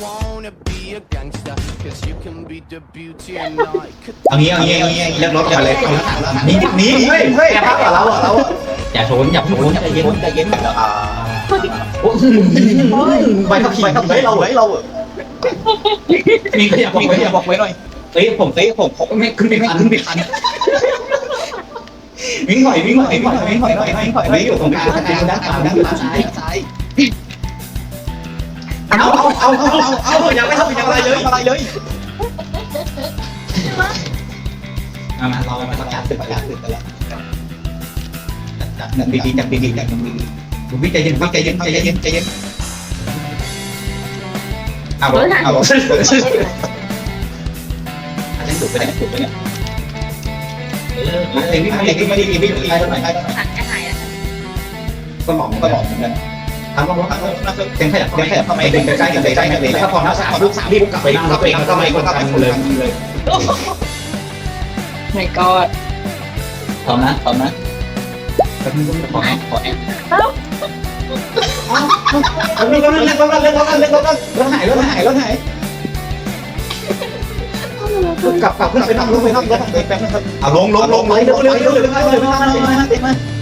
Wanna be a gangster, cause you can be the beauty and I could เอางี้เอางี้เอางี้เรียกรถมาเลยหนีหนีเฮ้ยเฮ้ยแกพักกับเราอะเราอย่าชนอย่าชนใจเย็นใจเย็นอ่าไปขับขี่ไปขับขี่เราไว้เรามีขยับมีขยับบอกไว้หน่อยเฮ้ยผมเฮ้ยผมผมไม่ขึ้นไปทันขึ้นไปทันวิ่งหน่อยวิ่งหน่อยวิ่งหน่อยวิ่งหน่อยวิ่งหน่อยวิ่งอยู่ตรงกลางด้านด้านขวาด้านขวาซ้ายซ้าย เอาเอาเอาเอาเอาเอายังไม่ทำยังอะไรเลยอะไรเลยมามาเรามาจับตึกจับตึกกันแล้วจับหนึ่งดีๆจับดีๆจับหนึ่งดีๆวิใจเย็นวิใจเย็นใจเย็นใจเย็นเอาเอาอันนี้ถูกไปไหนถูกไปเนี่ยเออไอ้วิ่งไอ้วิ่งไม่ดีวิ่งไม่ดีไปไปถังจะหายแล้วก็หมองก็หมองเหมือนกัน ทำลองทำลองเต็มขยับเต็มขยับเข้าไปดึงใกล้ๆกันเลยใกล้ๆกันเลยถ้าพอนับสามลูกสามรีบกลับไปนั่งแล้วตัวเองก็ไม่ก็กลับไปเลยเลยไม่ก็พร้อมนะพร้อมนะแป๊บนึงขอขอแอบเล่นรถเล่นรถเล่นรถเล่นรถรถหายรถหายรถหายกลับกลับขึ้นไปนั่งรถไปนั่งรถแป๊บนึงครับเอาลงลงลงเลยเร็วเร็วเร็วเร็วเร็วเร็วเร็วเร็ว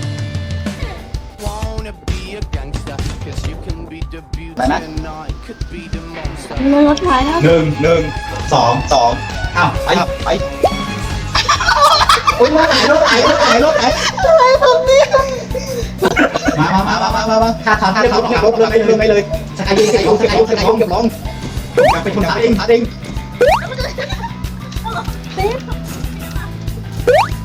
ไปนะมันรถไฟแล้วหนึ่งหนึ่งสองสองอ้าวไปไปโอ้ยรถไหลรถไหลรถไหลรถไหลทำไมทำนี่มามามามามามาขาดขาดขาดขาดขาดเลยไปเลยไปเลยสกายยิงใส่ลงสกายยิงาส่ลงเก็บลงอย่าไปชนขาเองขาเองาซฟ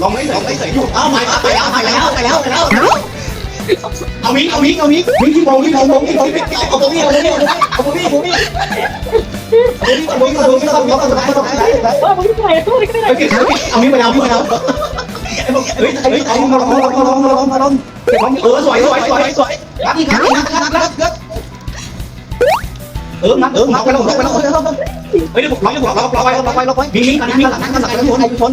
ลองไม่ใส่ไม่ใส่อยู่เอาใหม่เอาไปเอาไปแล้วไปแล้วไปแล้ว เองขาเองโอ้ยโอ้ยโอ้ยโอ้ยโอ้ยโอ้ยโอ้ยโอ้เออไปเออไปชนชนชนชนชนชนชนชนชนชนชนไปไปเดี๋ยวเดี๋ยวเดี๋ยวไปทำได้ตกแล้วทำได้ตกแล้วทำได้ตกแล้วเฮ้ยทำได้ตกแล้วตกแล้วเฮ้ยเฮ้ยเฮ้ยเฮ้ยเฮ้ยไม่ได้นะลองไม่ลองไม่ใส่อยู่เอาใหม่ไปแล้วไปแล้วไปแล้วไปแล้วเอามิงเอามิงเอามิงมิงที่มองที่มองมองที่มองเอาตรงนี้เอาตรงนี้เอาตรงนี้เอาตรงนี้เอาตรงนี้เอาตรงนี้เอาตรงนี้เอาตรงนี้เอาตรงนี้เอาตรงนี้ว่ามึงไปตู้นี่ก็ไม่ได้เฮ้ยเอามิงไปแล้วมิงไปแล้วเฮ้ยเฮ้ยเอามาลองมาลองมาลองมาลองมาลองเองเอสวยสวยสวยสวยรัดอีกรัดอีกรัดรัดรัดเออนัดเออนัดไปแล้วนัดไปแล้วเฮ้ยเดี๋ยวผมล็อกล็อกล็อกไว้ล็อกไว้ล็อกไว้มิงมิงมิงหลังหลังหลังหลังนชน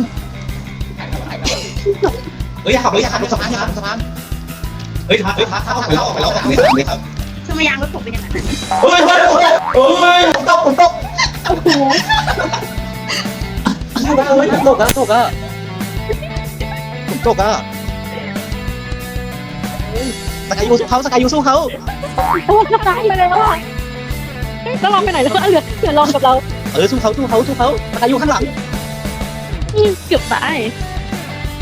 เฮ้ยอย่าขับเลยอย่าขับรถสะพานอย่าขับรถสะพาน เฮ้ยเฮ้ยถ้าเข้าไปแล้วออกไปแล้วออกไม่ทันไม่ทันทำไมยางรถผมเป็นอย่างนั้นเฮ้ยเฮ้ยเฮ้ยเฮ้ยผมตกผมตกโอ้โหเฮ้ยผมตกอะตกอะตกอะสกายยูสู้เขาสกายยูสู้เขาโอ้ยตายไปเลยว่ะลองไปไหนแล้วเหลือเหลือลองกับเราเออสู้เขาสู้เขาสู้เขาสกายยูข้างหลังเกือบตาย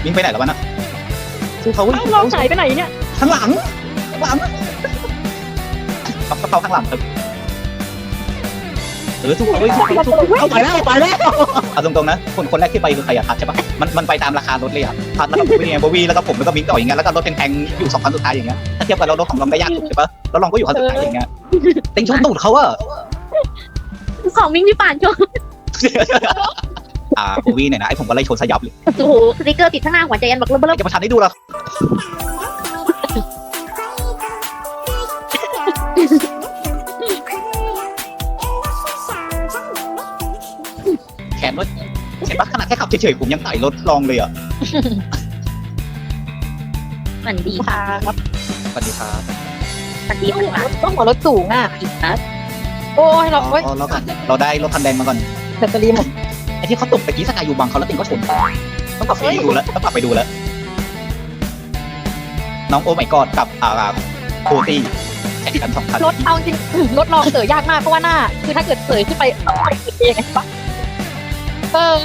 ยิงไปไหนแล้ววะน่ะสู้เขาเอ้าลองหายไปไหนเนี่ย ข้างหลังข้างหลังเขาเขาข้างหลังครับเออสู้เขาสู้เขาสู้เขาไปแล้วไปแล้วเอาตรงๆนะ คนคนแรกที่ไปคือใครอะทัดใช่ปะมันมันไปตามราคารถเลยอะทัดแล้วก็ผมเนี่ยโบวีแล้วก็ผมแล้วก็มิงต่ออย่างเงี้ยแล้วก็รถแพงๆอยู่สองคันสุดท้ายอย่างเงี้ยถ้าเทียบกับเรารถของลองได้ยากสุดใช่ปะแล้วลองก็อยู่คันสุดท้ายอย่างเงี้ยเต็งชนตูดเขาอะของมิ้งพี่ป่านชนอ่าโบวีเนี่ยนะไอผมก็ไล่ชนสยับเลยโอ้โหสติ๊กเกอร์ติดข้างหน้าหัวใจยันบอกเริ่มเริ่มจะมาทันได้ดูหรอ เฉยๆผมยังไต่รถลองเลยอะสวัสดีค่ะสวัสดีครับสวัสดีค่ะต้องหัวรถสูงอะอีกนะโอ้ยเราโอ้ยอ๋อเราเราได้รถคันแดงมาก่อนแบตเตอรี่หมดไอ้ที่เขาตกไปกี้สกายยูบังเขาแล้วติงก็ชนต้องกลับไปดูแล้วต้องกลับไปดูแล้ว น้องโอไมกอดกับอ่าโคตี้แข่งกันสองคันรถเอาจริงรถลองเสยยากมากเพราะว่าหน้า คือถ้าเกิดเสยขึ้นไปเอาไปเองไงปะเออ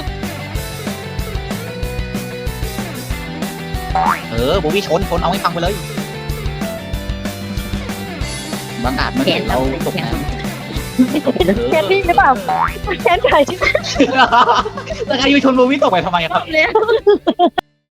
เออโบวี่ชนชนเอาให้ฟังไปเลย บางอาจมันเห็นเราตกน้ำแคนพี่หรือเปล่าแคนไก่สกายยูชนโบวี่ตกไปทำไมครับแล้ว